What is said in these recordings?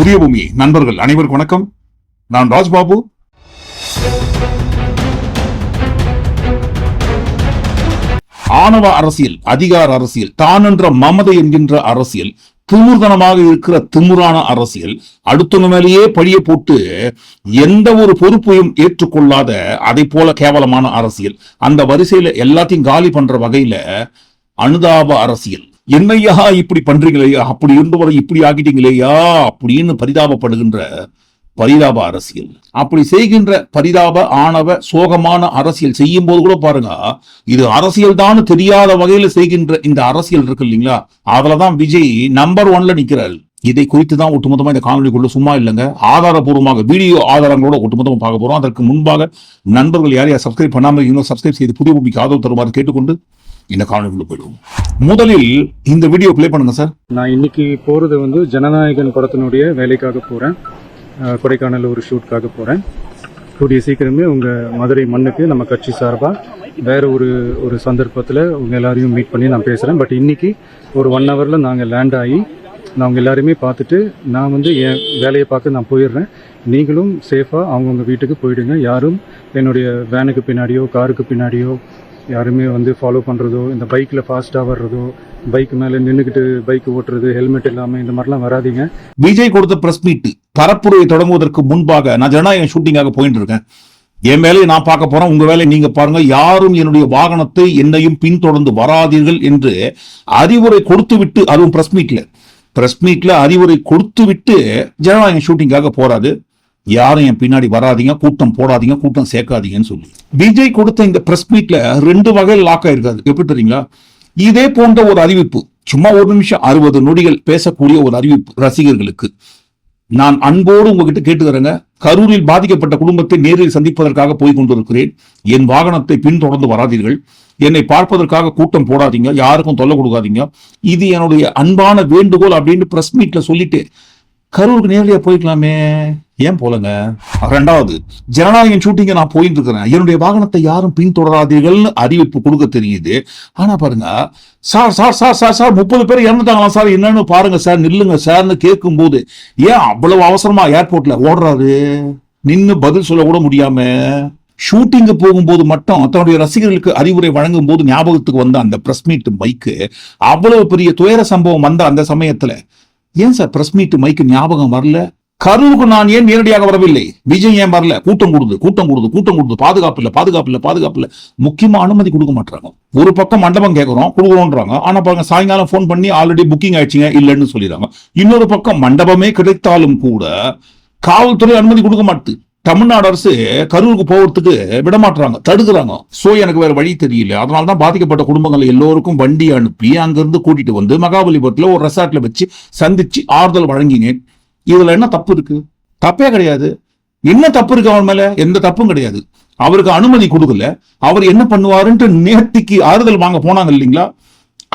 புதிய பூமி நண்பர்கள் அனைவருக்கும் வணக்கம். நான் ராஜ்பாபு. ஆணவ அரசியல் அதிகார அரசியல் தான் என்ற மமதை என்கின்ற அரசியல் திமுர்தனமாக இருக்கிற திமுறான அரசியல் அடுத்தவங்க மேலேயே பழிய போட்டு எந்த ஒரு பொறுப்பையும் ஏற்றுக்கொள்ளாத அதை போல கேவலமான அரசியல். அந்த வரிசையில எல்லாத்தையும் காலி பண்ற வகையில அனுதாப அரசியல். என்னையா இப்படி பண்றீங்களேயா அப்படி இருந்தவரை இப்படி ஆக்கிட்டீங்களேயா அப்படின்னு பரிதாபப்படுகின்ற பரிதாப அரசியல். அப்படி செய்கின்ற பரிதாப ஆணவ சோகமான அரசியல் செய்யும் போது கூட பாருங்க இது அரசியல் தான் தெரியாத வகையில செய்கின்ற இந்த அரசியல் இருக்கு இல்லைங்களா? அதுலதான் விஜய் நம்பர் ஒன்ல நிக்கிறார். இதை குறித்து தான் ஒட்டுமொத்தமா இந்த காணொலிக்குள்ள சும்மா இல்லைங்க. ஆதாரபூர்வமாக வீடியோ ஆதாரங்களோட ஒட்டுமொத்தமா பார்க்க போறோம். அதற்கு முன்பாக நண்பர்கள் யாரையா சப்ஸ்கிரைப் பண்ணாம இன்னும் சப்ஸ்கிரைப் செய்து புதிய பூமிக்கு ஆதரவு தருமாறு கேட்டுக்கொண்டு இந்த காலனிக்குள்ள போயிடுவோம்? முதலில் இந்த வீடியோ ப்ளே பண்ணுங்க சார் நான் இன்னைக்கு போறது வந்து ஜனநாயகன் படத்தினுடைய வேலைக்காக போகிறேன் கொடைக்கானல் ஒரு ஷூட்காக போகிறேன் கூடிய சீக்கிரமே உங்கள் மதுரை மண்ணுக்கு நம்ம கட்சி சார்பாக வேற ஒரு ஒரு சந்தர்ப்பத்தில் உங்கள் எல்லாரையும் மீட் பண்ணி நான் பேசுகிறேன் பட் இன்னைக்கு ஒரு ஒன் ஹவரில் நாங்கள் லேண்ட் ஆகி நான் அவங்க எல்லாருமே பார்த்துட்டு நான் வந்து என் வேலையை பார்க்க நான் போயிடுறேன். நீங்களும் சேஃபாக அவங்கவுங்க வீட்டுக்கு போயிடுங்க. யாரும் என்னுடைய வேனுக்கு பின்னாடியோ காருக்கு பின்னாடியோ யாருமே வந்து ஃபாலோ பண்ணுறதோ இந்த பைக்கில் ஃபாஸ்ட்டாக வர்றதோ பைக் மேலே நின்றுக்கிட்டு பைக் ஓட்டுறது ஹெல்மெட் இல்லாமல் இந்த மாதிரிலாம் வராதீங்க. விஜய் கொடுத்த ப்ரெஸ் மீட் பரப்புரையை தொடங்குவதற்கு முன்பாக நான் ஜனநாயகம் ஷூட்டிங்காக போயிட்டு இருக்கேன். என் வேலையை நான் பார்க்க போறேன். உங்க வேலையை நீங்க பாருங்க. யாரும் என்னுடைய வாகனத்தை என்னையும் பின்தொடர்ந்து வராதீர்கள் என்று அறிவுரை கொடுத்து விட்டு அதுவும் பிரஸ் மீட்ல பிரஸ் மீட்ல அறிவுரை கொடுத்து விட்டு ஜனநாயகம் ஷூட்டிங்காக போறாது. யாரும் என் பின்னாடி வராதீங்க கூட்டம் போடாதீங்க கூட்டம் சேர்க்காதீங்கன்னு சொல்லி. விஜய் கொடுத்த இந்த பிரஸ் மீட்ல ரெண்டு வகையில் லாக் ஆயிருக்காது எப்படி தெரியுங்களா? இதே போன்ற ஒரு அறிவிப்பு சும்மா ஒரு நிமிஷம் அறுபது நொடிகள் பேசக்கூடிய ஒரு அறிவிப்பு ரசிகர்களுக்கு. நான் அன்போடு உங்ககிட்ட கேட்டுக்கிறேங்க. கரூரில் பாதிக்கப்பட்ட குடும்பத்தை நேரில் சந்திப்பதற்காக போய் கொண்டிருக்கிறேன். என் வாகனத்தை பின்தொடர்ந்து வராதீர்கள். என்னை பார்ப்பதற்காக கூட்டம் போடாதீங்க. யாருக்கும் தொல்லை கொடுக்காதீங்க. இது என்னுடைய அன்பான வேண்டுகோள் அப்படின்னு பிரஸ் மீட்ல சொல்லிட்டு கரூருக்கு நேரடியா போய்க்கலாமே. ஏன் போலங்க? ரெண்டாவது ஜனநாயகம் ஷூட்டிங்க நான் போயிட்டு இருக்கிறேன் என்னுடைய வாகனத்தை யாரும் பின்தொடராதீர்கள்னு அறிவிப்பு கொடுக்க தெரியுது. ஆனா பாருங்க sir sir sir sir sir முப்பது பேர் இறந்துட்டாங்களா சார். என்னன்னு பாருங்க சார் நில்லுங்க சார்னு கேட்கும்போது ஏன் அவ்வளவு அவசரமா ஏர்போர்ட்ல ஓடுறாரு? நின்னு பதில் சொல்ல கூட முடியாம. ஷூட்டிங்கு போகும்போது மட்டும் தன்னுடைய ரசிகர்களுக்கு அறிவுரை வழங்கும் போது ஞாபகத்துக்கு வந்த அந்த பிரஸ் மீட் மைக்கு அவ்வளவு பெரிய துயர சம்பவம் வந்த அந்த சமயத்துல ஏன் சார் பிரஸ் மீட் மைக்கு ஞாபகம் வரல? கரூருக்கு நான் ஏன் நேரடியாக வரவில்லை? விஜய் ஏன் வரல? கூட்டம் கொடுது கூட்டம் கொடுது கூட்டம் கொடுது. பாதுகாப்பு இல்லை பாதுகாப்பு இல்லை பாதுகாப்பு இல்லை. முக்கியமா அனுமதி கொடுக்க மாட்டாங்க ஒரு பக்கம் மண்டபம் கேட்குறோம் கொடுக்குறோன்றாங்க. ஆனா பாருங்க சாயங்காலம் ஃபோன் பண்ணி ஆல்ரெடி புக்கிங் ஆயிடுச்சுங்க இல்லைன்னு சொல்லிடுறாங்க. இன்னொரு பக்கம் மண்டபமே கிடைத்தாலும் கூட காவல்துறை அனுமதி கொடுக்க மாட்டுது. தமிழ்நாடு அரசு கரூருக்கு போகிறதுக்கு விடமாட்டுறாங்க தடுக்கிறாங்க. சோ எனக்கு வேற வழி தெரியல. அதனால தான் பாதிக்கப்பட்ட குடும்பங்கள் எல்லோருக்கும் வண்டி அனுப்பி அங்கிருந்து கூட்டிட்டு வந்து மகாபலிபுரத்துல ஒரு ரெசார்ட்ல வச்சு சந்திச்சு ஆறுதல் வழங்கினேன். இதுல என்ன தப்பு இருக்கு? தப்பே கிடையாது. என்ன தப்பு இருக்கு அவன் மேல? எந்த தப்பும் கிடையாது. அவருக்கு அனுமதி கொடுக்கல. அவர் என்ன பண்ணுவாருன்ட்டு நேர்த்திக்கு ஆறுதல் வாங்க போனாங்க இல்லைங்களா?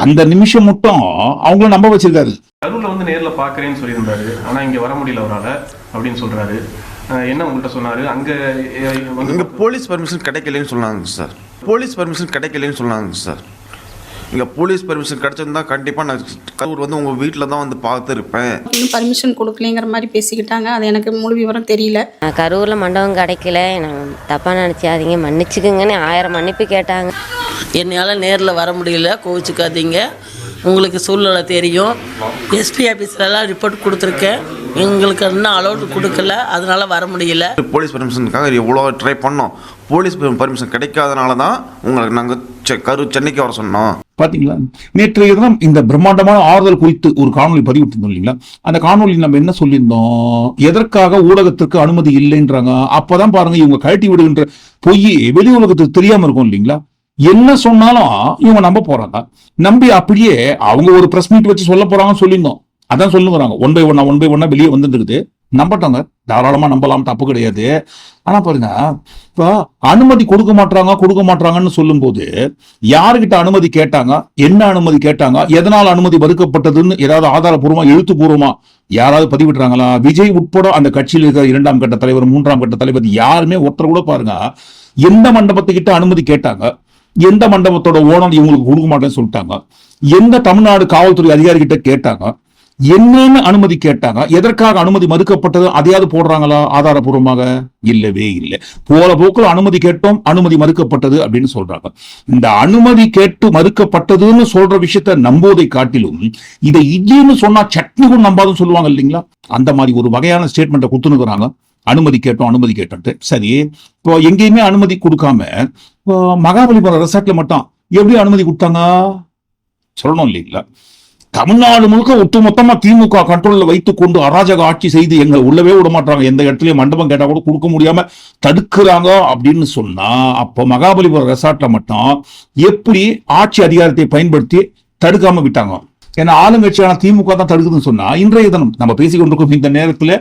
அந்த நிமிஷம் மட்டும் அவங்கள நம்ப வச்சிருக்காரு. கரூர்ல வந்து நேர்ல பாக்குறேன்னு சொல்லியிருந்தாரு. ஆனா இங்க வர முடியல அவரால் அப்படின்னு சொல்றாரு. என்ன உங்கள்கிட்ட சொன்னாரு? அங்க இங்கே போலீஸ் பர்மிஷன் கிடைக்கலன்னு சொன்னாங்க சார். போலீஸ் பர்மிஷன் கிடைக்கலன்னு சொன்னாங்க சார். இங்கே போலீஸ் பர்மிஷன் கிடைச்சிருந்தா கண்டிப்பாக நான் கரூர் வந்து உங்கள் வீட்டில் தான் வந்து பார்த்துருப்பேன் இன்னும் பர்மிஷன் கொடுக்கலைங்கிற மாதிரி பேசிக்கிட்டாங்க. அது எனக்கு முழு விவரம் தெரியல. நான் கரூரில் மண்டபம் கிடைக்கல. நான் தப்பாக நினச்சாதீங்க மன்னிச்சுக்குங்கன்னு ஆயிரம் மன்னிப்பு கேட்டாங்க. என்னால் நேரில் வர முடியல. கோவிச்சுக்காதீங்க. உங்களுக்கு சூழ்நிலை தெரியும். எஸ்பி ஆஃபீஸ்லலாம் ரிப்போர்ட் கொடுத்துருக்கேன். எங்களுக்கு இன்னும் அலோட் கொடுக்கல அதனால வர முடியல. போலீஸ் பர்மிஷனுக்காக எவ்வளோ ட்ரை பண்ணோம். போலீஸ் பர்மிஷன் கிடைக்காதனால தான் உங்களுக்கு நாங்கள் கரூர் சென்னைக்கு வர சொன்னோம். பாத்தீங்களா? நேற்றைய தினம் இந்த பிரம்மாண்டமான ஆறுதல் குறித்து ஒரு காணொலி பதிவிட்டிருந்தோம் இல்லைங்களா? அந்த காணொலி நம்ம என்ன சொல்லியிருந்தோம்? எதற்காக ஊடகத்திற்கு அனுமதி இல்லைன்றாங்க? அப்பதான் பாருங்க இவங்க கழட்டி விடுகின்ற பொய் வெளி உலகத்துக்கு தெரியாம இருக்கும் இல்லைங்களா? என்ன சொன்னாலும் இவங்க நம்ப போறாங்க. நம்பி அப்படியே அவங்க ஒரு பிரஸ் மீட் வச்சு சொல்ல போறாங்கன்னு சொல்லியிருந்தோம். அதான் சொல்லுங்கிறாங்க ஒன் பை ஒன்னா ஒன் பை ஒன்னா வெளியே வந்துருக்குது நம்பட்டாங்க தாராளமா நம்பலாம் தப்பு கிடையாது. ஆனா பாருங்க இப்போ அனுமதி கொடுக்க மாட்டாங்க கொடுக்க மாட்டாங்கன்னு சொல்லும்போது யாருகிட்ட அனுமதி கேட்டாங்க என்ன அனுமதி கேட்டாங்க எதனால் அனுமதி மறுக்கப்பட்டதுன்னு ஏதாவது ஆதாரபூர்வமா எழுத்துப்பூர்வமா யாராவது பதிவிடுறாங்களா? விஜய் உட்பட அந்த கட்சியில் இருக்கிற இரண்டாம் கட்ட தலைவர் மூன்றாம் கட்ட தலைவர் யாருமே ஒருத்தர் கூட பாருங்க எந்த மண்டபத்துக்கிட்ட அனுமதி கேட்டாங்க எந்த மண்டபத்தோட ஓனர் இவங்களுக்கு கொடுக்க மாட்டேன்னு சொல்லிட்டாங்க எந்த தமிழ்நாடு காவல்துறை அதிகாரி கிட்ட கேட்டாங்க என்னன்னு அனுமதி கேட்டாங்க எதற்காக அனுமதி மறுக்கப்பட்டது? அதையாவது போடுறாங்களா? ஆதாரபூர்வமாக? இல்லவே இல்லை. போற போக்குல அனுமதி கேட்டோம் அனுமதி மறுக்கப்பட்டது அப்படின்னு சொல்றாங்க. இந்த அனுமதி கேட்டு மறுக்கப்பட்டதுன்னு சொல்ற விஷயத்த நம்புவதை காட்டிலும் இதை இல்லைன்னு சொன்னா சட்னி கூட நம்பாதுன்னு சொல்லுவாங்க இல்லைங்களா? அந்த மாதிரி ஒரு வகையான ஸ்டேட்மெண்ட்டை கொடுத்துனுக்குறாங்க அனுமதி கேட்டோம் அனுமதி கேட்டோம்ட்டு. சரி இப்போ எங்கேயுமே அனுமதி கொடுக்காம மகாபலிபுரம் ரெசார்ட்ல மட்டும் எப்படி அனுமதி கொடுத்தாங்க? சொல்லணும் இல்லைங்களா? தமிழ்நாடு முழுக்க ஒட்டுமொத்தமா திமுக கண்ட்ரோல்ல வைத்துக் கொண்டு அராஜக ஆட்சி செய்து எங்க உள்ளவே விட மாட்டாங்க. எந்த இடத்துலயும் மண்டபம் கேட்டா கூட கொடுக்க முடியாம தடுக்கிறாங்க அப்படின்னு சொன்னா அப்போ மகாபலிபுரம் ரெசார்ட்ல மட்டும் எப்படி ஆட்சி அதிகாரத்தை பயன்படுத்தி தடுக்காம விட்டாங்க? ஏன்னா ஆளுங்கட்சியான திமுக தான் தடுக்குதுன்னு சொன்னா இன்றைய தினம் நம்ம பேசிக்கொண்டிருக்கும் இந்த நேரத்துல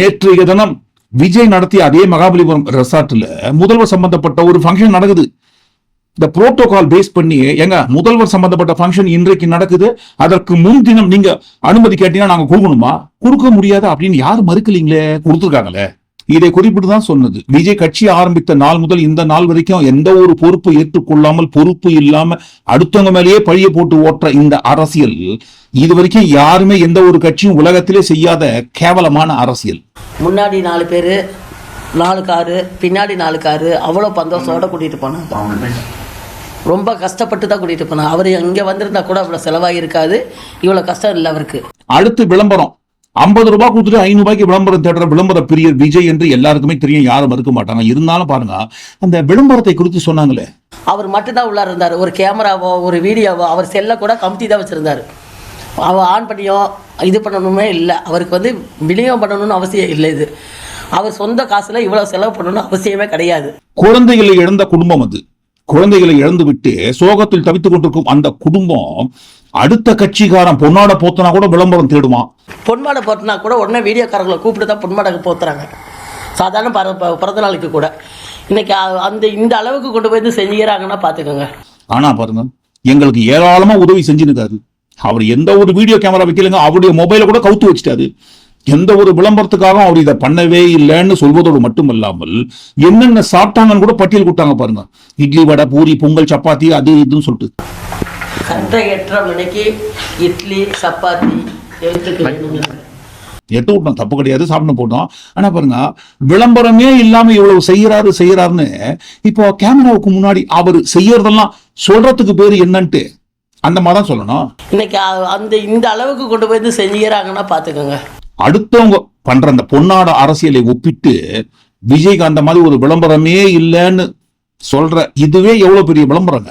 நேற்றைய தினம் விஜய் நடத்திய அதே மகாபலிபுரம் ரெசார்ட்ல முதல்வர் சம்பந்தப்பட்ட ஒரு ஃபங்க்ஷன் நடக்குது. இந்த புரோட்டோகால் பேஸ் பண்ணி எங்க முதல்வர் சம்பந்தப்பட்ட ஃபங்க்ஷன் இன்றைக்கு நடக்குது அதற்கு முன்தினம் நீங்க அனுமதி கேட்டீங்கன்னா நாங்க கொடுக்கணுமா? கொடுக்க முடியாது அப்படின்னு யாரும் மறுக்கலீங்களே கொடுத்துருக்காங்களே. இதை குறிப்பிட்டு தான் சொன்னது. விஜய் கட்சி ஆரம்பித்த நாள் முதல் இந்த நாள் வரைக்கும் எந்த ஒரு பொறுப்பு ஏற்றுக்கொள்ளாமல் பொறுப்பு இல்லாம அடுத்தவங்க மேலேயே பழிய போட்டு ஓட்டுற இந்த அரசியல் இது வரைக்கும் யாருமே எந்த ஒரு கட்சியும் உலகத்திலே செய்யாத கேவலமான அரசியல். முன்னாடி நாலு பேரு நாலு காரு பின்னாடி நாலு காரு அவ்வளோ பந்தோஷத்தோட கூட்டிட்டு போனாங்க. ரொம்ப கஷ்டப்பட்டு தான் கூட்டிகிட்டு போனாங்க அவர் இங்கே வந்திருந்தா கூட அவ்வளோ செலவாகி இருக்காது இவ்வளோ கஷ்டம் இல்லை அவருக்கு. அடுத்து விளம்பரம். ஐம்பது ரூபாய் கொடுத்துட்டு ஐநூறு ரூபாய்க்கு விளம்பரம் தேடுற விளம்பர பிரியர் விஜய் என்று எல்லாருக்குமே தெரியும். யாரும் மறுக்க மாட்டாங்க. இருந்தாலும் பாருங்க அந்த விளம்பரத்தை குறித்து சொன்னாங்களே. அவர் மட்டும்தான் உள்ளார இருந்தார். ஒரு கேமராவோ ஒரு வீடியோவோ அவர் செல்லை கூட கமிட்டி தான் வச்சுருந்தார். அவர் ஆன் பண்ணியோ இது பண்ணணுமே இல்லை. அவருக்கு வந்து விநியோகம் பண்ணணும்னு அவசியம் இல்லை இது. அவர் சொந்த காசில் இவ்வளோ செலவு பண்ணணும்னு அவசியமே கிடையாது. குழந்தைகளை இழந்த குடும்பம் அது. குழந்தைகளை இழந்து விட்டு சோகத்தில் தவித்துக் கொண்டிருக்கும் அந்த குடும்பம் அடுத்த கட்சிக்காரன் பொன்னாட போத்தனா கூட விளம்பரம் தேடுவான் பொன்மாடை போட்டுனா கூட உடனே வீடியோக்காரங்களை கூப்பிட்டு தான் பொன்மாடை போத்துறாங்க. சாதாரண பிற ப- பிறந்த நாளுக்கு கூட. இன்னைக்கு அந்த இந்த அளவுக்கு கொண்டு போய் செஞ்சுக்கிறாங்கன்னா பார்த்துக்கோங்க ஆனா பாருங்க எங்களுக்கு ஏராளமா உதவி செஞ்சுருக்காரு. அவர் எந்த ஒரு வீடியோ கேமரா வைக்கலங்க அவருடைய மொபைலை கூட கவுத்து வச்சிட்டாரு. எந்த ஒரு விளம்பரத்துக்காகவும் அவர் இதை பண்ணவே இல்லைன்னு சொல்வதோடு மட்டுமல்லாமல் என்னென்ன சாப்பிட்டாங்கன்னு கூட பட்டியல் கொடுத்தாங்க பாருங்க. இட்லி வடை பூரி பொங்கல் சப்பாத்தி அது இதுன்னு சொல்லிட்டு. கரெக்டாக எட்டரை மணிக்கு இட்லி சப்பாத்தி எட்டு விட்டோம் தப்பு கிடையாது சாப்பிட்டு போட்டோம். ஆனா பாருங்க விளம்பரமே இல்லாம இவ்வளவு செய்யறாரு செய்யறாருன்னு இப்போ கேமராவுக்கு முன்னாடி அவர் செய்யறதெல்லாம் சொல்றதுக்கு பேரு என்னன்ட்டு அந்த மாதிரி தான் சொல்லணும். இன்னைக்கு அந்த இந்த அளவுக்கு கொண்டு போய் செஞ்சுக்கிறாங்கன்னா பார்த்துக்கோங்க அடுத்தவங்க பண்ற அந்த பொன்னாட அரசியலை ஒப்பிட்டு விஜய்க்கு அந்த மாதிரி ஒரு விளம்பரமே இல்லைன்னு சொல்ற இதுவே எவ்வளவு பெரிய விளம்பரங்க?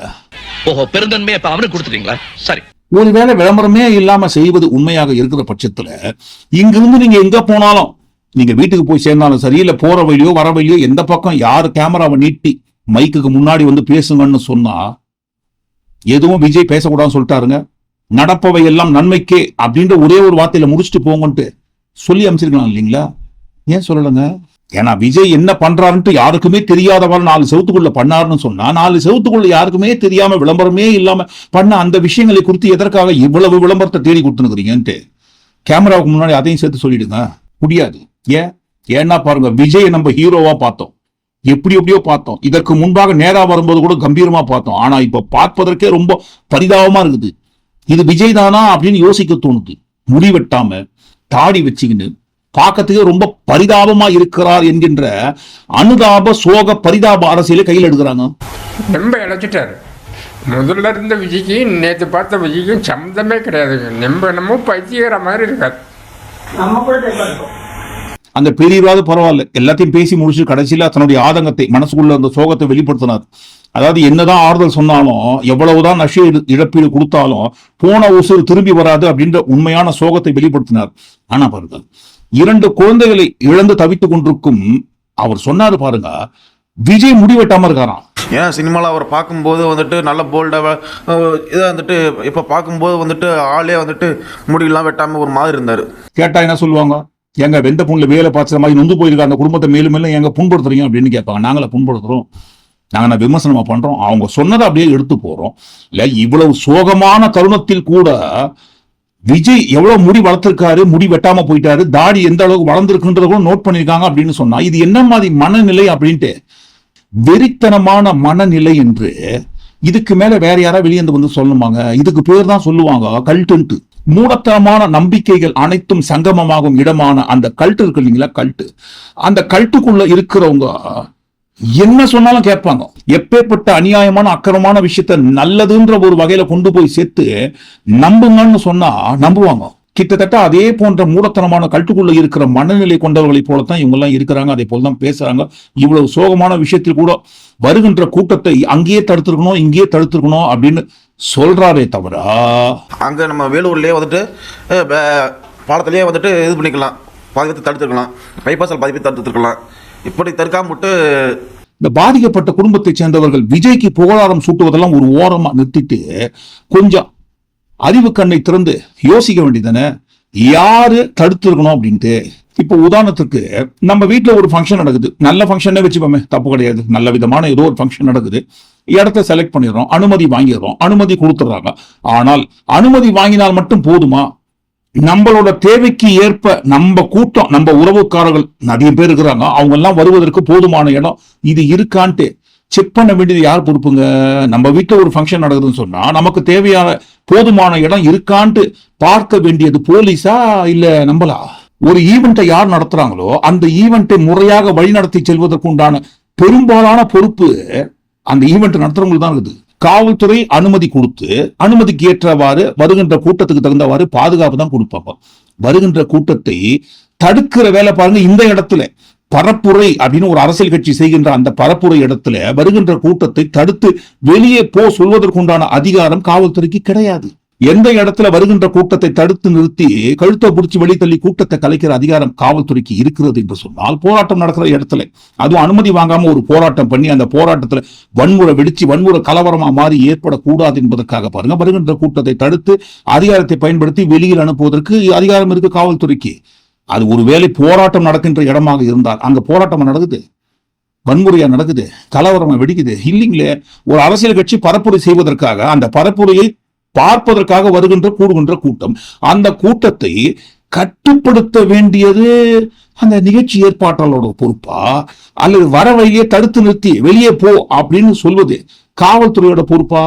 ஓஹோ பெருந்தன்மையை அவனுக்கு கொடுத்துட்டீங்களா? சரி. ஒருவேளை விளம்பரமே இல்லாம செய்வது உண்மையாக இருக்கிற பட்சத்துல இங்கிருந்து நீங்க எங்க போனாலும் நீங்க வீட்டுக்கு போய் சேர்ந்தாலும் சரி இல்ல போற வழியோ வர வழியோ எந்த பக்கம் யார் கேமராவை நீட்டி மைக்குக்கு முன்னாடி வந்து பேசுங்கன்னு சொன்னா எதுவும் விஜய் பேசக்கூடாதுன்னு சொல்லிட்டாருங்க. நடப்பவை எல்லாம் நன்மைக்கே அப்படின்ற ஒரே ஒரு வார்த்தையில முடிச்சுட்டு போங்கன்ட்டு சொல்லி அமைச்சிருக்கலாம் இல்லைங்களா? ஏன் சொல்லலைங்க? ஏன்னா விஜய் என்ன பண்றாருன்ட்டு யாருக்குமே தெரியாதவாறு நாலு செவத்துக்குள்ள பண்ணாருன்னு சொன்னா நாலு செவத்துக்குள்ள யாருக்குமே தெரியாம விளம்பரமே இல்லாம பண்ண அந்த விஷயங்களை குறித்து எதற்காக இவ்வளவு விளம்பரத்தை தேடி கொடுத்துனுக்குறீங்கன்ட்டு கேமராவுக்கு முன்னாடி அதையும் சேர்த்து சொல்லிடுங்க. முடியாது. ஏன்? ஏன்னா பாருங்க விஜய் நம்ம ஹீரோவா பார்த்தோம். எப்படி எப்படியோ பார்த்தோம். இதற்கு முன்பாக நேரா வரும்போது கூட கம்பீரமா பார்த்தோம். ஆனா இப்ப பார்ப்பதற்கே ரொம்ப பரிதாபமா இருக்குது. இது விஜய் தானா அப்படின்னு யோசிக்க தோணுது. முடிவெட்டாம தாடி வச்சுக்கின்னு பார்க்கறதுக்கே ரொம்ப பரிதாபமா இருக்கிறார் என்கின்ற அனுதாப சோக பரிதாப அரசியலை கையில் எடுக்கிறாங்க. ரொம்ப இழைச்சிட்டாரு. முதல்ல இருந்த விஜய்க்கு நேற்று பார்த்த விஜய்க்கும் சம்மந்தமே கிடையாதுங்க. நம்ம என்னமோ பைத்தியக்கிற மாதிரி இருக்காது நம்ம கூட அந்த பெரியவாவது பரவாயில்ல. எல்லாத்தையும் பேசி முடிச்சு கடைசியில தன்னுடைய ஆதங்கத்தை மனசுக்குள்ள அந்த சோகத்தை வெளிப்படுத்தினார். அதாவது என்னதான் ஆறுதல் சொன்னாலும் எவ்வளவுதான் நஷ்ட இழ- இழப்பீடு கொடுத்தாலும் போன உசுறு திரும்பி வராது அப்படின்ற உண்மையான சோகத்தை வெளிப்படுத்தினார். ஆனா பாருங்க இரண்டு குழந்தைகளை இழந்து தவித்துக் கொண்டிருக்கும் அவர் சொன்னாரு பாருங்க விஜய் முடிவெட்டாம இருக்காராம். ஏன்னா சினிமாவில் அவரை பார்க்கும்போது வந்துட்டு நல்ல போல்டாக இதாக வந்துட்டு இப்போ பார்க்கும்போது வந்துட்டு ஆளே வந்துட்டு முடியெல்லாம் வெட்டாமல் ஒரு மாதிரி இருந்தார். கேட்டா என்ன சொல்லுவாங்க? எங்க வெந்த புண்ணில் வேலை பார்த்த மாதிரி நொந்து போயிருக்க அந்த குடும்பத்தை மேலும் மேலும் எங்க புண்படுத்துறீங்க அப்படின்னு கேட்பாங்க. நாங்கள புண்படுத்துறோம். நாங்கள் நான் விமர்சனமா பண்றோம். அவங்க சொன்னதை அப்படியே எடுத்து போறோம் இல்லை இவ்வளவு சோகமான தருணத்தில் கூட விஜய் எவ்வளவு முடி வளர்த்துருக்காரு முடி வெட்டாம போயிட்டாரு தாடி எந்த அளவுக்கு வளர்ந்துருக்குன்றத கூட நோட் பண்ணியிருக்காங்க அப்படின்னு சொன்னா இது என்ன மாதிரி மனநிலை அப்படின்ட்டு வெறித்தனமான மனநிலை என்று இதுக்கு மேல வேற யாரா வெளியே வந்து சொல்லணுமாங்க? இதுக்கு பேர் தான் சொல்லுவாங்க கல்டென்ட் மூடத்தனமான நம்பிக்கைகள் அனைத்தும் சங்கமமாகும் இடமான அந்த கல்ட்டு இருக்கு இல்லைங்களா கல்ட்டு. அந்த கல்ட்டுக்குள்ள இருக்கிறவங்க என்ன சொன்னாலும் கேட்பாங்க. எப்பேற்பட்ட அநியாயமான அக்கிரமான விஷயத்த நல்லதுன்ற ஒரு வகையில கொண்டு போய் சேர்த்து நம்புங்கன்னு சொன்னா நம்புவாங்க. கிட்டத்தட்ட அதே போன்ற மூடத்தனமான கல்ட்டுக்குள்ள இருக்கிற மனநிலை கொண்டவர்களை போலத்தான் இவங்க எல்லாம் இருக்கிறாங்க. அதே போல தான் பேசுறாங்க. இவ்வளவு சோகமான விஷயத்தில் கூட வருகின்ற கூட்டத்தை அங்கேயே தடுத்துருக்கணும் இங்கேயே தடுத்துருக்கணும் அப்படின்னு சொல்றாரே தவிர? அங்கே நம்ம வேலூர்லேயே வந்துட்டு பாலத்திலேயே வந்துட்டு இது பண்ணிக்கலாம். பாதி பேர்த்து தடுத்துருக்கலாம். பைபாஸில் பாதி பேர் தடுத்துருக்கலாம். இப்படி தடுக்காம விட்டு இந்த பாதிக்கப்பட்ட குடும்பத்தைச் சேர்ந்தவர்கள் விஜய்க்கு புகழாரம் சூட்டுவதெல்லாம் ஒரு ஓரமா நிறுத்திட்டு கொஞ்சம் அறிவு கண்ணை திறந்து யோசிக்க வேண்டியதானே யாரு தடுத்திருக்கணும் அப்படின்ட்டு. இப்போ உதாரணத்துக்கு நம்ம வீட்ல ஒரு ஃபங்க்ஷன் நடக்குது. நல்ல ஃபங்க்ஷனே வச்சுப்போமே தப்பு கிடையாது. நல்ல விதமான ஏதோ ஒரு ஃபங்க்ஷன் நடக்குது. இடத்த செலக்ட் பண்ணிடுறோம் அனுமதி வாங்கிடுறோம் அனுமதி கொடுத்துட்றாங்க. ஆனால் அனுமதி வாங்கினால் மட்டும் போதுமா? நம்மளோட தேவைக்கு ஏற்ப நம்ம கூட்டம் நம்ம உறவுக்காரர்கள் நிறைய பேர் இருக்கிறாங்க. அவங்க எல்லாம் வருவதற்கு போதுமான இடம் இது இருக்கான்ட்டு செக் பண்ண வேண்டியது யார் பொறுப்புங்க? நம்ம வீட்டில் ஒரு ஃபங்க்ஷன் நடக்குதுன்னு சொன்னா நமக்கு தேவையான போதுமான இடம் இருக்கான்ட்டு பார்க்க வேண்டியது போலீஸா இல்ல நம்மளா? ஒரு ஈவெண்ட்டை யார் நடத்துறாங்களோ அந்த ஈவெண்ட்டை முறையாக வழிநடத்தி செல்வதற்கு உண்டான பெரும்பாலான பொறுப்பு அந்த ஈவெண்ட் நடத்துறவங்களுக்கு தான் இருக்குது. காவல்துறை அனுமதி கொடுத்து அனுமதிக்கு ஏற்றவாறு வருகின்ற கூட்டத்துக்கு தகுந்தவாறு பாதுகாப்பு தான் கொடுப்பாங்க. வருகின்ற கூட்டத்தை தடுக்கிற வேலை பாருங்க இந்த இடத்துல. பரப்புரை அப்படின்னு ஒரு அரசியல் கட்சி செய்கின்ற அந்த பரப்புரை இடத்துல வருகின்ற கூட்டத்தை தடுத்து வெளியே போ சொல்வதற்குண்டான அதிகாரம் காவல்துறைக்கு கிடையாது. எந்த இடத்துல வருகின்ற கூட்டத்தை தடுத்து நிறுத்தி கழுத்தை பிடிச்சி வெளி தள்ளி கூட்டத்தை கலைக்கிற அதிகாரம் காவல்துறைக்கு இருக்கிறது என்று சொன்னால் போராட்டம் நடக்கிற இடத்துல. அதுவும் அனுமதி வாங்காம ஒரு போராட்டம் பண்ணி அந்த போராட்டத்துல வன்முறை வெடிச்சு வன்முறை கலவரமா மாறி ஏற்படக்கூடாது என்பதற்காக பாருங்க. வருகின்ற கூட்டத்தை தடுத்து அதிகாரத்தை பயன்படுத்தி வெளியில் அனுப்புவதற்கு அதிகாரம் இருக்கு காவல்துறைக்கு. அது ஒருவேளை போராட்டம் நடக்கின்ற இடமாக இருந்தால் அங்க போராட்டம் நடக்குது? வன்முறையா நடக்குது? கலவரமா வெடிக்குது? இல்லைங்களே ஒரு அரசியல் கட்சி பரப்புரை செய்வதற்காக அந்த பரப்புரையை பார்ப்பதற்காக வருகின்ற கூடுகின்ற கூட்டம். அந்த கூட்டத்தை கட்டுப்படுத்த வேண்டியது அந்த நிகழ்ச்சி ஏற்பாட்டாளரோட பொறுப்பா? அல்லது வர வழியே தடுத்து நிறுத்தி வெளியே போ அப்படின்னு சொல்வது காவல்துறையோட பொறுப்பா?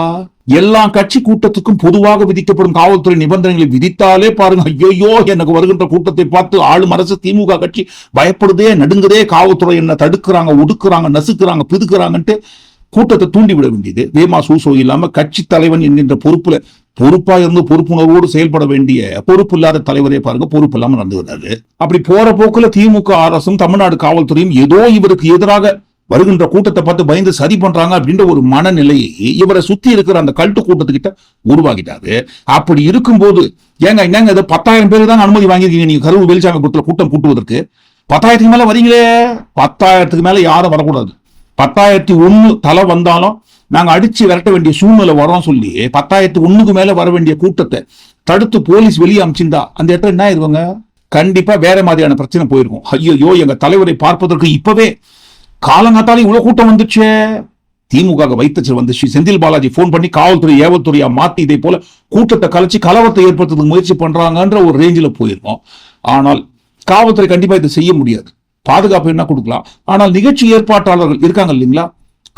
எல்லா கட்சி கூட்டத்துக்கும் பொதுவாக விதிக்கப்படும் காவல்துறை நிபந்தனைகளை விதித்தாலே பாருங்க ஐயோயோ எனக்கு வருகின்ற கூட்டத்தை பார்த்து ஆளும் அரசு திமுக கட்சி பயப்படுதே நடுங்குதே காவல்துறை என்ன தடுக்கிறாங்க ஒடுக்குறாங்க நசுக்கிறாங்க பிதுக்குறாங்கன்ட்டு கூட்டத்தை தூண்டி விட வேண்டியது. வேமா சூசோ இல்லாம கட்சி தலைவன் என்கின்ற பொறுப்புல பொறுப்பா இருந்து பொறுப்புணர்வோடு செயல்பட வேண்டிய பொறுப்பு இல்லாத தலைவரே பாருங்க பொறுப்பு இல்லாமல் நடந்து அப்படி போற போக்குல திமுக அரசும் தமிழ்நாடு காவல்துறையும் ஏதோ இவருக்கு எதிராக வருகின்ற கூட்டத்தை பார்த்து பயந்து சரி பண்றாங்க அப்படின்ற ஒரு மனநிலையை இவரை சுத்தி இருக்கிற அந்த கல்ட்டு கூட்டத்துக்கிட்ட உருவாக்கிட்டாரு அப்படி இருக்கும்போது ஏங்க என்னங்க இது? பத்தாயிரம் பேர் தான் அனுமதி வாங்கியிருக்கீங்க நீங்க? கருவு வெளிச்சாங்க கூட்டத்தில் கூட்டம் கூட்டுவதற்கு. பத்தாயிரத்துக்கு மேல வரீங்களே? பத்தாயிரத்துக்கு மேல யாரும் வரக்கூடாது. பத்தாயிரத்தி ஒண்ணு தலை வந்தாலும் நாங்கள் அடிச்சு விரட்ட வேண்டிய சூழ்நிலை வரோம் சொல்லி பத்தாயிரத்து ஒன்றுக்கு மேலே வர வேண்டிய கூட்டத்தை தடுத்து போலீஸ் வெளியே அமிச்சிருந்தா அந்த இடத்துல என்ன ஆயிருவாங்க? கண்டிப்பாக வேற மாதிரியான பிரச்சனை போயிருக்கும். ஐயோ எங்கள் தலைவரை பார்ப்பதற்கு இப்போவே காலங்காத்தாலே இவ்வளோ கூட்டம் வந்துச்சே. திமுக வைத்துச்சர் வந்து ஸ்ரீ செந்தில் பாலாஜி ஃபோன் பண்ணி காவல்துறை ஏவல்துறையா மாத்தி இதே போல கூட்டத்தை கலைச்சு கலவரத்தை ஏற்படுத்துறதுக்கு முயற்சி பண்றாங்கன்ற ஒரு ரேஞ்சில் போயிருக்கோம். ஆனால் காவல்துறை கண்டிப்பா இதை செய்ய முடியாது. பாதுகாப்பு என்ன கொடுக்கலாம்? ஆனால் நிகழ்ச்சி ஏற்பாட்டாளர்கள் இருக்காங்க இல்லைங்களா?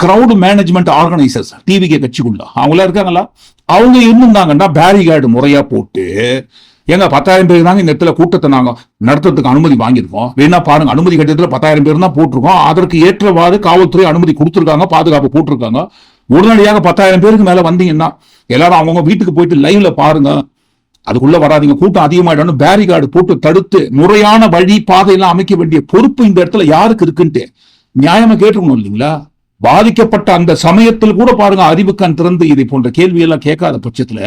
கிரவுட் மேனேஜ்மெண்ட் ஆர்கனைசர்ஸ் டிவிகே கட்சிக்குள்ள. அவங்களா இருக்காங்களா? அவங்க இருந்திருந்தாங்கன்னா பேரிகார்டு முறையா போட்டு ஏங்க பத்தாயிரம் பேர் தாங்க இந்த இடத்துல கூட்டத்தை நாங்க நடத்துறதுக்கு அனுமதி வாங்கியிருக்கோம். வேணா பாருங்க அனுமதி கட்டத்தில் பத்தாயிரம் பேர் தான் போட்டிருக்கோம். அதற்கு ஏற்றவாறு காவல்துறை அனுமதி கொடுத்துருக்காங்க பாதுகாப்பு போட்டிருக்காங்க. உடனடியாக பத்தாயிரம் பேருக்கு மேல வந்தீங்கன்னா எல்லாரும் அவங்கவுங்க வீட்டுக்கு போயிட்டு லைவ்ல பாருங்க. அதுக்குள்ள வராதீங்க. கூட்டம் அதிகமாயிடணும் பேரிகார்டு போட்டு தடுத்து முறையான வழி பாதையெல்லாம் அமைக்க வேண்டிய பொறுப்பு இந்த இடத்துல யாருக்கு இருக்குன்ட்டு நியாயமா கேட்டுக்கணும் இல்லைங்களா? பாதிக்கப்பட்ட அந்த சமயத்தில் கூட பாருங்க அறிவுக்கண் திறந்து இதை போன்ற கேள்வியெல்லாம் கேட்காத பட்சத்துல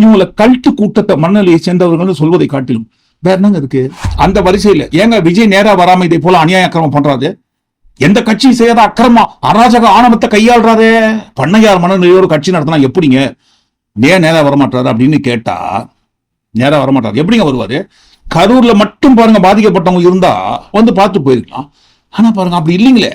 இவங்களை கல்ட்டு கூட்டத்தை மண்ணலையை சேர்ந்தவர்கள் சொல்வதை காட்டிலும். வேற என்னங்க இருக்கு? அந்த வரிசையில ஏங்க விஜய் நேரா வராம இதை போல அநியாய அக்கிரமம் பண்றாரு? எந்த கட்சியும் செய்யாத அக்கிரமம்? அராஜக ஆணவத்தை கையாள்றாரு. பண்ணையார் மனநிலையோடு கட்சி நடத்தினா எப்படிங்க? ஏன் நேரா வரமாட்டாரு அப்படின்னு கேட்டா நேரா வரமாட்டாரு. எப்படிங்க வருவாரு? கரூர்ல மட்டும் பாருங்க பாதிக்கப்பட்டவங்க இருந்தா வந்து பார்த்து போயிருக்கலாம். ஆனா பாருங்க அப்படி இல்லைங்களே.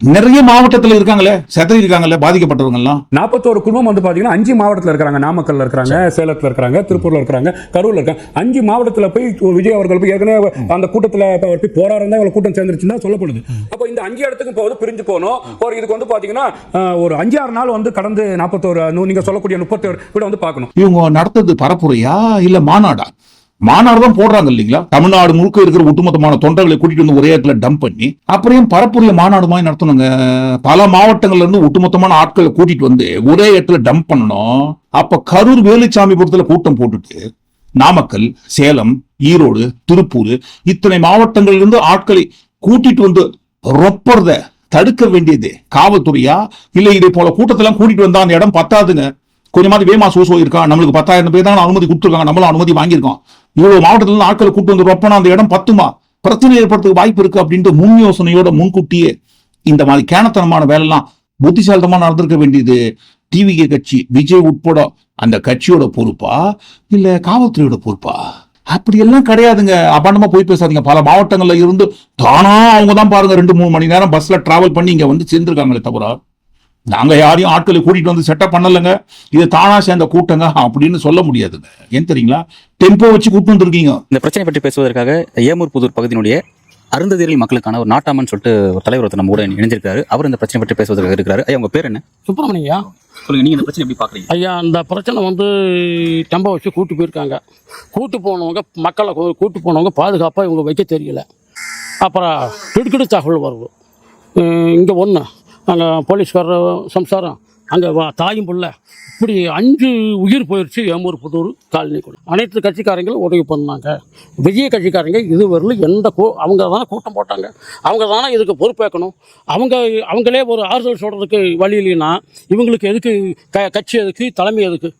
நிறைய மாவட்டத்துல இருக்காங்களே செதறி இருக்காங்கல்ல பாதிக்கப்பட்டவங்க எல்லாம் நாற்பத்தோரு குடும்பம் வந்து பாத்தீங்கன்னா அஞ்சு மாவட்டத்தில் இருக்கிறாங்க. நாமக்கல்ல இருக்கிறாங்க சேலத்துல இருக்கிறாங்க திருப்பூர்ல இருக்கிறாங்க கரூர்ல இருக்காங்க. அஞ்சு மாவட்டத்துல போய் விஜய் அவர்கள் போய் ஏற்கனவே அந்த கூட்டத்துல போய் போராடுறதா இவ்வளவு கூட்டம் சேர்ந்துருச்சுன்னு தான் சொல்லப்படுது. அப்போ இந்த அஞ்சு இடத்துக்கு வந்து பிரிஞ்சு போகணும். ஒரு இதுக்கு வந்து பாத்தீங்கன்னா அஹ், ஒரு அஞ்சு ஆறு நாள் வந்து கடந்து நாற்பத்தோரு நீங்க சொல்லக்கூடிய முப்பத்தோரு கூட வந்து பார்க்கணும். இவங்க நடத்துறது பரப்புரையா இல்ல மாநாடா? மாநாடு தான் போடுறாங்க இல்லைங்களா? தமிழ்நாடு முழுக்க இருக்கிற ஒட்டுமொத்தமான தொண்டர்களை கூட்டிட்டு வந்து ஒரே இடத்துல டம்ப் பண்ணி அப்புறம் பரப்புரிய மாநாடு மாதிரி நடத்தணுங்க. பல மாவட்டங்கள்ல இருந்து ஒட்டுமொத்தமான ஆட்களை கூட்டிட்டு வந்து ஒரே இடத்துல டம்ப் பண்ணணும். அப்ப கரூர் வேலுச்சாமிபுரத்துல கூட்டம் போட்டுட்டு நாமக்கல் சேலம் ஈரோடு திருப்பூர் இத்தனை மாவட்டங்கள்ல இருந்து ஆட்களை கூட்டிட்டு வந்து ரொப்பறத தடுக்க வேண்டியது காவல்துறையா? இல்ல இதே போல கூட்டத்தெல்லாம் கூட்டிட்டு வந்தா அந்த இடம் பத்தாதுங்க. கொஞ்சமாவது வேமா சோசோ இருக்கா? நம்மளுக்கு பத்தாயிரம் பேர் தான் அனுமதி கொடுத்துருக்காங்க. நம்மளும் அனுமதி வாங்கியிருக்கோம். இவ்வளவு மாவட்டத்துல இருந்து ஆட்களை கூட்டு வந்து ரொப்பனா அந்த இடம் பத்துமா? பிரச்சனை ஏற்படுறதுக்கு வாய்ப்பு இருக்கு அப்படின்ட்டு முன் யோசனையோட முன்கூட்டியே இந்த மாதிரி கேனத்தனமான வேலைலாம் புத்திசாலிதமா நடந்திருக்க வேண்டியது டிவிகே கட்சி விஜய் உட்பட அந்த கட்சியோட பொறுப்பா? இல்ல காவல்துறையோட பொறுப்பா? அப்படி எல்லாம் கிடையாதுங்க. அபாண்டமா போய் பேசாதீங்க. பல மாவட்டங்கள்ல இருந்து தானா அவங்க தான் பாருங்க. ரெண்டு மூணு மணி நேரம் பஸ்ல டிராவல் பண்ணி இங்க வந்து சேர்ந்திருக்காங்களே தவிர நாங்க யாரையும் ஆட்களை கூட்டிட்டு வந்து செட்டப் பண்ணலங்க. இது தானா சேர்ந்த கூட்டங்க அப்படின்னு சொல்ல முடியாதுங்க. ஏன் தெரியுங்களா? டெம்போ வச்சு கூட்டு வந்திருக்கீங்க. இந்த பிரச்சனை பற்றி பேசுவதற்காக ஏமூர் புதூர் பகுதியினுடைய அருந்ததியல் மக்களுக்கான ஒரு நாட்டாமன் சொல்லிட்டு ஒரு தலைவர் ஒருத்தர் நம்ம கூட இணைஞ்சிருக்காரு. அவர் இந்த பிரச்சனை பற்றி பேசுவதற்காக இருக்கிறாரு. ஐயா உங்க பேர் என்ன? சுப்பிரமணியா சொல்லுங்க நீங்க இந்த பிரச்சனை எப்படி பாக்குறீங்க ஐயா இந்த பிரச்சனை வந்து டெம்போ வச்சு கூட்டு போயிருக்காங்க. கூட்டு போனவங்க மக்களை கூட்டு போனவங்க பாதுகாப்பாக இவங்க வைக்க தெரியல. அப்புறம் திடுக்கிடு தகவல் வருது இங்கே ஒன்று அந்த போலீஸ்காரர் சம்சாரம் அங்கே தாயும் புள்ள. இப்படி அஞ்சு உயிர் போயிடுச்சு ஏமூர் புதூர் காலனி கூட அனைத்து கட்சிக்காரங்களும் உதவி பண்ணாங்க. விஜய கட்சிக்காரங்க இதுவரையிலும் எந்த கூ அவங்க தானே கூட்டம் போட்டாங்க. அவங்க தானே இதுக்கு பொறுப்பேற்கணும். அவங்க அவங்களே ஒரு ஆறுதல் சொல்கிறதுக்கு வழி இல்லைன்னா இவங்களுக்கு எதுக்கு க கட்சி எதுக்கு தலைமை எதுக்கு?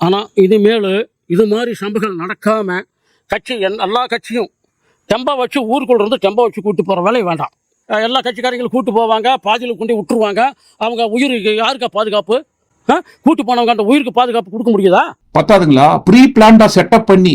ஆனால் இனிமேல் இது மாதிரி சம்பவங்கள் நடக்காமல் கட்சி என் எல்லா கட்சியும் டெம்பா வச்சு ஊருக்குள்ள இருந்து டெம்பா வச்சு கூப்பிட்டு போகிற வேலையை வேண்டாம். எல்லா கட்சிக்காரங்களும் கூட்டு போவாங்க பாதியில் கொண்டு விட்டுருவாங்க. அவங்க உயிருக்கு யாருக்கா பாதுகாப்பு? கூட்டு போனவங்க அந்த உயிருக்கு பாதுகாப்பு கொடுக்க முடியுதா? பத்தாதுங்களா? ப்ரீ பிளான்டா செட்டப் பண்ணி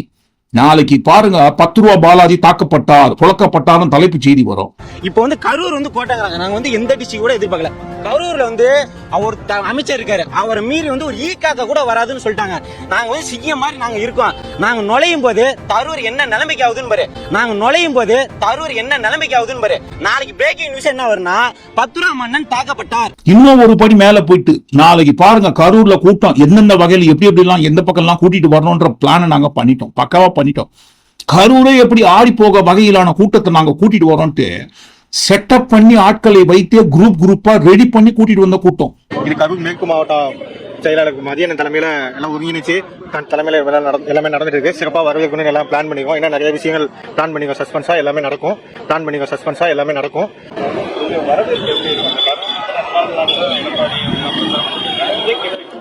நாளைக்கு பாருங்க பத்து ரூபா பாலாஜி தாக்கப்பட்டார் புழக்கப்பட்டார்னு தலைப்பு செய்தி வரும். இப்போ வந்து கரூர் வந்து கோட்டாங்கிறாங்க நாங்க வந்து எந்த டிஸ்ட்ரிக் கூட எதிர்பார்க்கல. கரூர்ல வந்து அவர் அமைச்சர் இருக்காரு. அவரை மீறி வந்து ஒரு ஈ காக்கா கூட வராதுன்னு சொல்லிட்டாங்க. நாங்க வந்து சிங்கம் மாதிரி நாங்க இருக்கோம். நாங்க நுழையும் போது தரூர் என்ன நிலைமைக்கு ஆகுதுன்னு பாரு. நாங்க நுழையும் போது தரூர் என்ன நிலைமைக்கு ஆகுதுன்னு பாரு. நாளைக்கு பிரேக்கிங் நியூஸ் என்ன வரும்னா பத்து ரூபா மன்னன் தாக்கப்பட்டார். இன்னும் ஒரு படி மேல போயிட்டு நாளைக்கு பாருங்க கரூர்ல கூட்டம் எந்தெந்த வகையில எப்படி எப்படி எல்லாம் எந்த பக்கம் எல்லாம் கூட்டிட்டு வரணும்ன்ற பிளானை நாங்க பண்ணிட்டோம். பக்காவா பண்ணிட்டோம். கரூரை எப்படி ஆடி போக வகையிலான கூட்டத்தை நாங்க கூட்டிட்டு வரோம்ட்டு செட்டப் பண்ணி ஆட்களை வைத்தே குரூப் குரூப்பா ரெடி பண்ணி கூட்டிட்டு வந்த கூட்டம். இது கரூர் மேற்கு மாவட்ட செயலாளர் மதியான தலைமையில எல்லாம் ஒருங்கிணைச்சு தன் தலைமையில எல்லாமே நடந்துட்டு இருக்கு சிறப்பாக வரவேற்கணும்னு எல்லாம் பிளான் பண்ணிக்கோ ஏன்னா நிறைய விஷயங்கள் பிளான் பண்ணிக்கோ சஸ்பென்ஸா எல்லாமே நடக்கும். பிளான் பண்ணிக்கோ சஸ்பென்ஸா எல்லாமே நடக்கும்.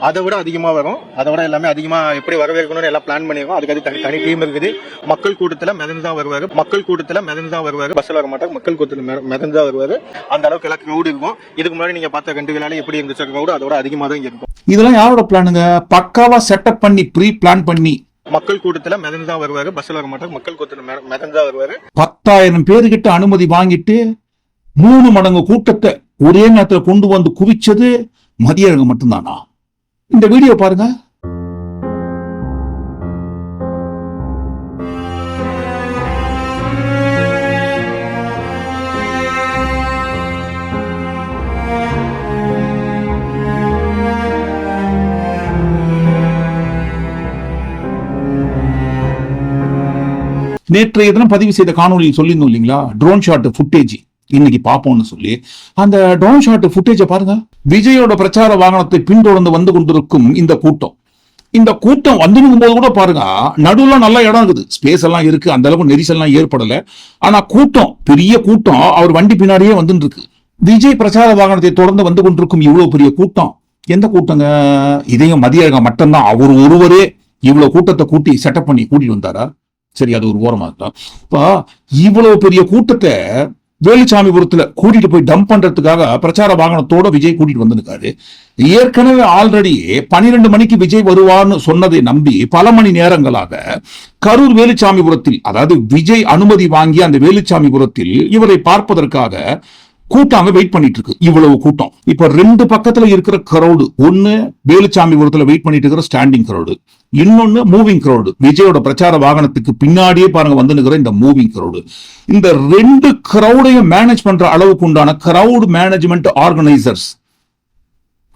அதை விட அதிகமாக வரும். அதை விட எல்லாமே அதிகமாக எப்படி வரவேற்கணும்னு எல்லாம் பிளான் பண்ணிருக்கோம். அதுக்கு அது தனி தனி டீம் இருக்குது. மக்கள் கூட்டத்தில் மிதந்து தான் வருவார். மக்கள் கூட்டத்தில் மிதந்து தான் வருவார் பஸ்ஸில் வர மாட்டாங்க மக்கள் கூட்டத்தில் மிதந்து தான் வருவார். அந்த அளவுக்கு எல்லாம் க்ரௌடு இருக்கும். இதுக்கு முன்னாடி நீங்கள் பார்த்த ரெண்டு விழால எப்படி இருந்துச்சு க்ரௌடு அதோட அதிகமாக தான் இருக்கும். இதெல்லாம் யாரோட பிளானுங்க பக்காவா செட்டப் பண்ணி ப்ரீ பிளான் பண்ணி. மக்கள் கூட்டத்தில் மிதந்து தான் வருவார் பஸ்ஸில் வர மாட்டாங்க மக்கள் கூட்டத்தில் மிதந்து தான் வருவார். பத்தாயிரம் பேருக்கிட்ட அனுமதி வாங்கிட்டு மூணு மடங்கு கூட்டத்தை ஒரே நேரத்துல கொண்டு வந்து குவிச்சது மதியழகு மட்டும்தானா? இந்த வீடியோ பாருங்க. நேற்றைய தினம் பதிவு செய்த காணொலியில் சொல்லியிருந்தோம் இல்லைங்களா? ட்ரோன் ஷாட் ஃபுட்டேஜ் இன்னைக்கு பார்ப்போம்னு சொல்லி அந்த டோன் ஷாட் ஃபுட்டேஜை பாருங்க. விஜயோட பிரச்சார வாகனத்தை பின்தொடர்ந்து வந்து கொண்டிருக்கும் இந்த கூட்டம். இந்த கூட்டம் வந்து போது கூட பாருங்க நடுவில் நல்ல இடம் இருக்குது. ஸ்பேஸ் எல்லாம் இருக்கு அந்த அளவுக்கு நெரிசல்லாம் ஏற்படலை. ஆனா கூட்டம் பெரிய கூட்டம் அவர் வண்டி பின்னாடியே வந்துட்டு இருக்கு விஜய் பிரச்சார வாகனத்தை தொடர்ந்து வந்து கொண்டிருக்கும் இவ்வளவு பெரிய கூட்டம். எந்த கூட்டங்க? இதையும் மதியழகம் மட்டும்தான். அவர் ஒருவரே இவ்வளவு கூட்டத்தை கூட்டி செட்டப் பண்ணி கூட்டிட்டு வந்தாரா? சரி அது ஒரு ஓரமா இருக்கட்டும். இப்போ இவ்வளவு பெரிய கூட்டத்தை வேலுச்சாமிபுரத்துல கூட்டிட்டு போய் டம்ப் பண்றதுக்காக பிரச்சார வாகனத்தோட விஜய் கூட்டிட்டு வந்திருக்காரு. ஏற்கனவே ஆல்ரெடி பனிரெண்டு மணிக்கு விஜய் வருவான்னு சொன்னதை நம்பி பல மணி நேரங்களாக கரூர் வேலுச்சாமிபுரத்தில் அதாவது விஜய் அனுமதி வாங்கி அந்த வேலுச்சாமிபுரத்தில் இவரை பார்ப்பதற்காக கூட்டம் அங்க வெயிட் பண்ணிட்டு இருக்கு இவ்வளவு கூட்டம். இப்ப ரெண்டு பக்கத்துல இருக்கிற crowd ஒன்னு வேலுச்சாமிபுரத்துல வெயிட் பண்ணிட்டு இருக்கிற ஸ்டாண்டிங் crowd இன்னொன்னு மூவிங் கிரௌடு விஜயோட பிரச்சார வாகனத்துக்கு பின்னாடியே பாருங்க வந்து நிக்கிற இந்த மூவிங் கிரௌடு இந்த ரெண்டு crowd-ஐயும் மேனேஜ் பண்ற அளவுக்கு உண்டான crowd மேனேஜ்மெண்ட் ஆர்கனைசர்ஸ்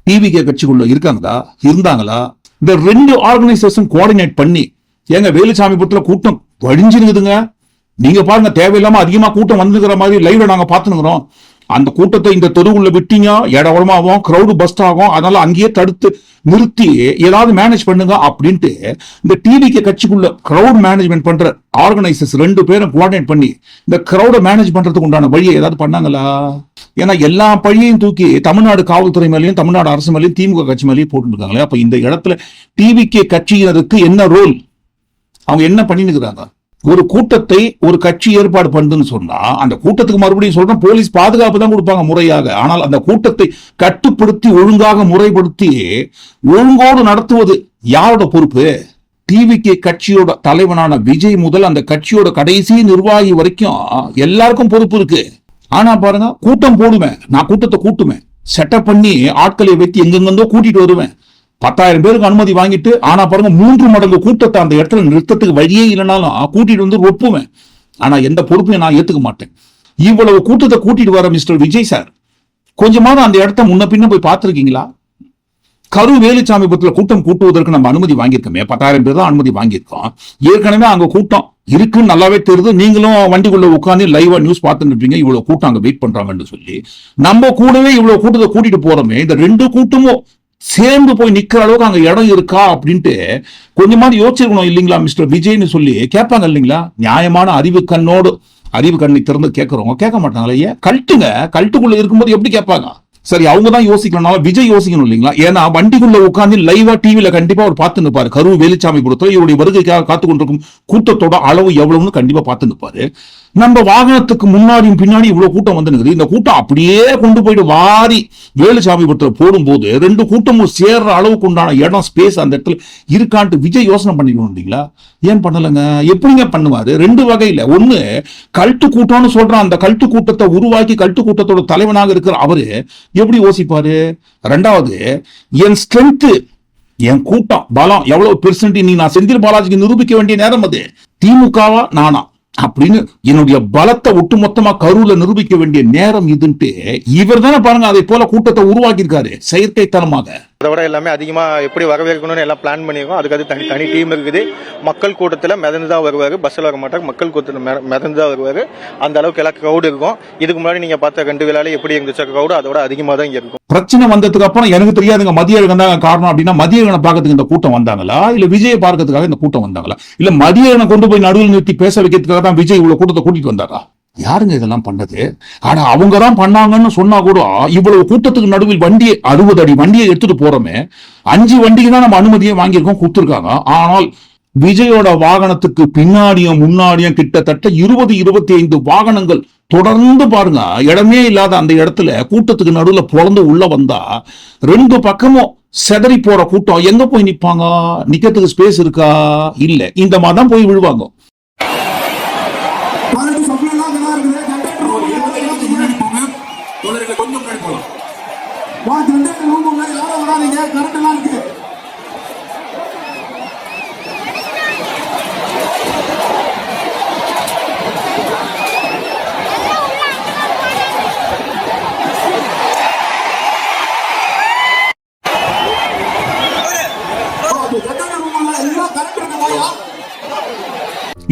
டிவிகே கட்சிக்குள்ள இருக்காங்களா? இருந்தாங்களா? இந்த ரெண்டு ஆர்கனைசர்ஸும் கோஆர்டினேட் பண்ணி ஏங்க வேலுச்சாமிபுரத்துல கூட்டம் வழிஞ்சிருக்குதுங்க நீங்க பாருங்க தேவையில்லாம அதிகமா கூட்டம் வந்துக்கிற மாதிரி லைவ்ல நாங்க பாத்துனுங்கிறோம் அந்த கூட்டத்தை இந்த தெருவுள்ள விட்டீங்க இடவளமாகும் கிரௌடு பஸ்ட் ஆகும் அதனால அங்கேயே தடுத்து நிறுத்தி ஏதாவது மேனேஜ் பண்ணுங்க அப்படின்ட்டு இந்த டிவிக்கு கட்சிக்குள்ள கிரௌட் மேனேஜ்மெண்ட் பண்ற ஆர்கனைசர்ஸ் ரெண்டு பேரும் கோஆர்டினேட் பண்ணி இந்த கிரௌட மேனேஜ் பண்றதுக்கு உண்டான வழியை ஏதாவது பண்ணாங்களா? ஏன்னா எல்லா பழியையும் தூக்கி தமிழ்நாடு காவல்துறை மேலேயும் தமிழ்நாடு அரசு மேலேயும் திமுக கட்சி மேலேயும் போட்டுருக்காங்களே. அப்ப இந்த இடத்துல டிவிகே கட்சியினருக்கு என்ன ரோல் அவங்க என்ன பண்ணிருக்கிறாங்க ஒரு கூட்டத்தை ஒரு கட்சி ஏற்பாடு பண்ணுன்னு சொன்னா அந்த கூட்டத்துக்கு மறுபடியும் சொல்றேன் போலீஸ் பாதுகாப்பு தான் கொடுப்பாங்க முறையாக. ஆனால் அந்த கூட்டத்தை கட்டுப்படுத்தி ஒழுங்காக முறைப்படுத்தி ஒழுங்கோடு நடத்துவது யாரோட பொறுப்பு? டிவிகே கட்சியோட தலைவனான விஜய் முதல் அந்த கட்சியோட கடைசி நிர்வாகி வரைக்கும் எல்லாருக்கும் பொறுப்பு இருக்கு. ஆனா பாருங்க கூட்டம் போடுவேன். நான் கூட்டத்தை கூட்டுவேன். செட்டப் பண்ணி ஆட்களை வைத்து எங்கெங்கந்தோ கூட்டிட்டு வருவேன். பத்தாயிரம் பேருக்கு அனுமதி வாங்கிட்டு ஆனா பாருங்க மூன்று மடங்கு கூட்டத்தை அந்த இடத்துல நிறுத்தத்துக்கு வழியே இல்லைனாலும் கூட்டிட்டு வந்து ஒப்புவேன் ஆனா எந்த பொறுப்பையும் நான் ஏத்துக்க மாட்டேன். இவ்வளவு கூட்டத்தை கூட்டிட்டு வர மிஸ்டர் விஜய் சார் கொஞ்சமாவது அந்த இடத்த முன்ன பின்ன போய் பார்த்துருக்கீங்களா? கரு வேலுச்சாமி பத்தில கூட்டம் கூட்டுவதற்கு நம்ம அனுமதி வாங்கியிருக்கோமே. பத்தாயிரம் பேர் தான் அனுமதி வாங்கியிருக்கோம். ஏற்கனவே அங்க கூட்டம் இருக்குன்னு நல்லாவே தெரியுது. நீங்களும் வண்டிக்குள்ள உட்காந்து லைவா நியூஸ் பார்த்துட்டு இருப்பீங்க இவ்வளவு கூட்டம் அங்க வெயிட் பண்றாங்கன்னு சொல்லி. நம்ம கூடவே இவ்வளவு கூட்டத்தை கூட்டிட்டு போறோமே. இந்த ரெண்டு கூட்டமும் சேர்ந்து போய் நிக்கிற அளவுக்கு அங்க இடம் இருக்கா அப்படின்ட்டு கொஞ்சமாவது யோசிச்சிருக்கணும் இல்லைங்களா மிஸ்டர் விஜய்னு சொல்லி. கேட்பாங்க இல்லைங்களா? நியாயமான அறிவு கண்ணோடு அறிவு கண்ணை திறந்து கேட்கறவங்க கேட்க மாட்டாங்களா. ஏன்? கல்ட்டுங்க. கல்ட்டுக்குள்ள இருக்கும்போது எப்படி கேட்பாங்க? சரி அவங்க தான் யோசிக்கணும்னால விஜய் யோசிக்கணும் இல்லைங்களா? ஏன்னா வண்டிக்குள்ள உட்காந்து லைவா டிவியில கண்டிப்பா அவர் பார்த்து நிற்பாரு கரு வேலுச்சாமி பொறுத்தவரை இவருடைய வருகைக்காக காத்து கொண்டிருக்கும் கூட்டத்தோட அளவு எவ்வளவுன்னு கண்டிப்பா பார்த்து நிற்பாரு நம்ம வாகனத்துக்கு முன்னாடியும் பின்னாடி இவ்வளவு கூட்டம் வந்துனுக்குது இந்த கூட்டம் அப்படியே கொண்டு போயிட்டு வாரி வேலுசாமி படத்துல போடும்போது ரெண்டு கூட்டமும் சேர்ற அளவுக்கு உண்டான இடம் ஸ்பேஸ் அந்த இடத்துல இருக்கான்ட்டு விஜய் யோசனை பண்ணிக்கணும் இல்லைங்களா? ஏன் பண்ணலைங்க? எப்படிங்க பண்ணுவாரு? ரெண்டு வகையில. ஒண்ணு கல்ட்டு கூட்டம்னு சொல்றான் அந்த கல்ட்டு கூட்டத்தை உருவாக்கி கல்ட்டு கூட்டத்தோட தலைவனாக இருக்கிற அவரு எப்படி யோசிப்பாரு? ரெண்டாவது என் ஸ்ட்ரென்த்து என் கூட்டம் பலம் எவ்வளவு பெர்சன்ட் நீ நான் செந்தில் பாலாஜிக்கு நிரூபிக்க வேண்டிய நேரம் அது. திமுகவா? நானா. அப்படின்னு என்னுடைய பலத்தை ஒட்டுமொத்தமா கருவில நிரூபிக்க வேண்டிய நேரம் இதுன்ட்டு இவர் தானே பாருங்க அதை போல கூட்டத்தை உருவாக்கியிருக்காரு செயற்கைத்தனமாக. அதை விட எல்லாமே அதிகமாக எப்படி வரவேற்கணும்னு எல்லாம் பிளான் பண்ணியிருக்கோம். அதுக்கு அது தனி தனி டீம் இருக்குது. மக்கள் கூட்டத்தில் மிதந்து தான் வருவார். பஸ்ஸில் வர மாட்டார் மக்கள் கூட்டத்தில் மிதந்து தான் வருவார். அந்த அளவுக்கு எல்லாம் க்ரௌடு இருக்கும். இதுக்கு முன்னாடி நீங்கள் பார்த்த ரெண்டு விழால எப்படி இருந்துச்சு க்ரௌடு அதோட அதிகமாக தான் இருக்கும். பிரச்சனை வந்ததுக்கு அப்புறம் எனக்கு தெரியாதுங்க மதிய தான் காரணம் அப்படின்னா மதியழகனை பார்க்கறதுக்கு இந்த கூட்டம் வந்தாங்களா? இல்ல விஜயை பார்க்கறதுக்காக இந்த கூட்டம் வந்தாங்களா? இல்ல மதியழகனை கொண்டு போய் நடுவில் நிறுத்தி பேச வைக்கிறதுக்காக தான் விஜய் இவ்வளவு கூட்டத்தை கூட்டிட்டு வந்தாரா? யாருங்க இதெல்லாம் பண்ணது? ஆனா அவங்க தான் பண்ணாங்கன்னு சொன்னா கூட இவ்வளவு கூட்டத்துக்கு நடுவில் வண்டியை அறுபது அடி வண்டியை எடுத்துட்டு போறோமே அஞ்சு வண்டிக்கு தான் நம்ம அனுமதியை வாங்கியிருக்கோம் கொடுத்துருக்காங்க. ஆனால் விஜயோட வாகனத்துக்கு பின்னாடியும் முன்னாடியும் கிட்டத்தட்ட இருபது இருபத்தி ஐந்து வாகனங்கள் தொடர்ந்து பாருங்க இடமே இல்லாத அந்த இடத்துல கூட்டத்துக்கு நடுவுல பிறந்து உள்ள வந்தா ரெண்டு பக்கமும் செதறி போற கூட்டம். எங்க போய் நிப்பாங்க? நிக்கிறதுக்கு ஸ்பேஸ் இருக்கா? இல்ல. இந்த மாதிரி தான் போய் விழுவாங்க. வா ஜெண்டே ரூம் உள்ள யாரும் வராதீங்க கரெக்ட்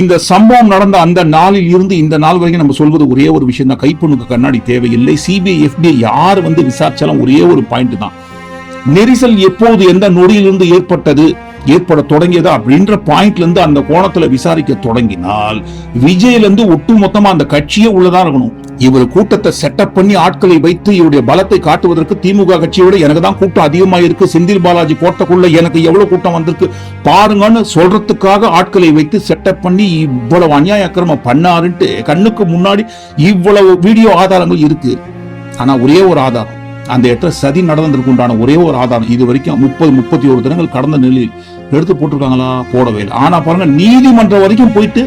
இந்த சம்பவம் நடந்த அந்த நாளில் இருந்து இந்த நாள் வரைக்கும் நம்ம சொல்வது ஒரே ஒரு விஷயம் தான் கைப்பண்ணுக்கு கண்ணாடி தேவையில்லை. சிபிஐ எஃபிஐ யார் வந்து விசாரிச்சாலும் ஒரே ஒரு பாயிண்ட் தான். நெரிசல் எப்போது எந்த நொடியிலிருந்து ஏற்பட்டது ஏற்பட தொடங்கியதா அப்படின்ற பாயிண்ட்ல இருந்து அந்த கோணத்துல விசாரிக்க தொடங்கினால் விஜய்ல இருந்து ஒட்டுமொத்தமா அந்த கட்சியே உள்ளதா இருக்கணும். இவர் கூட்டத்தை செட்டப் பண்ணி ஆட்களை வைத்து இவருடைய பலத்தை காட்டுவதற்கு திமுக கட்சியோட எனக்கு தான் கூட்டம் அதிகமா இருக்கு. செந்தில் பாலாஜி கோட்டைக்குள்ள எனக்கு எவ்வளவு கூட்டம் வந்திருக்கு? பாருங்கன்னு சொல்றதுக்காக ஆட்களை வைத்து செட்டப் பண்ணி இவ்வளவு அநியாய அக்கிரமம் பண்ணாருன்ட்டு கண்ணுக்கு முன்னாடி இவ்வளவு வீடியோ ஆதாரங்கள் இருக்கு. ஆனா ஒரே ஒரு ஆதாரம். அந்த இடத்துல சதி நடந்ததற்கு உண்டான ஒரே ஒரு ஆதாரம். இது வரைக்கும் முப்பது முப்பத்தி ஒரு தினங்கள் கடந்த நிலையில் எடுத்து போட்டிருக்காங்களா? போடவே இல்லை. ஆனா பாருங்க நீதிமன்றம் வரைக்கும் போயிட்டு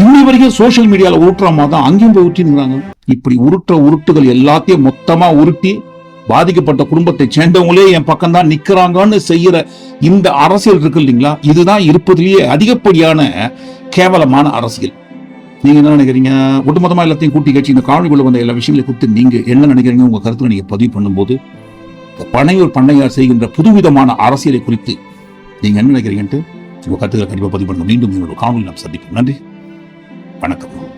இன்னி வரைக்கும் சோஷியல் மீடியால உருட்டுறாமா தான் அங்கேயும் போய் உருட்டினுங்கிறாங்க இப்படி உருட்டுற உருட்டுகள் எல்லாத்தையும் மொத்தமா உருட்டி பாதிக்கப்பட்ட குடும்பத்தை சேர்ந்தவங்களே என் பக்கம் தான் நிக்கிறாங்கன்னு செய்யற இந்த அரசியல் இருக்கு இல்லைங்களா? இதுதான் இருப்பதிலேயே அதிகப்படியான கேவலமான அரசியல். நீங்க என்ன நினைக்கிறீங்க? ஒட்டுமொத்தமா எல்லாத்தையும் கூட்டி கட்சி இந்த காணொலிக்குள்ள வந்த எல்லா விஷயங்களையும் கொடுத்து நீங்க என்ன நினைக்கிறீங்க? உங்க கருத்துல நீங்க பதிவு பண்ணும்போது பனையூர் பண்ணையார் செய்கின்ற புதுவிதமான அரசியலை குறித்து நீங்க என்ன நினைக்கிறீங்கன்ட்டு உங்க கருத்துக்களை கண்டிப்பா பதிவு பண்ணுங்க மீண்டும் என்னோட காணொலி நாம் சந்திப்போம். நன்றி. வணக்கம்.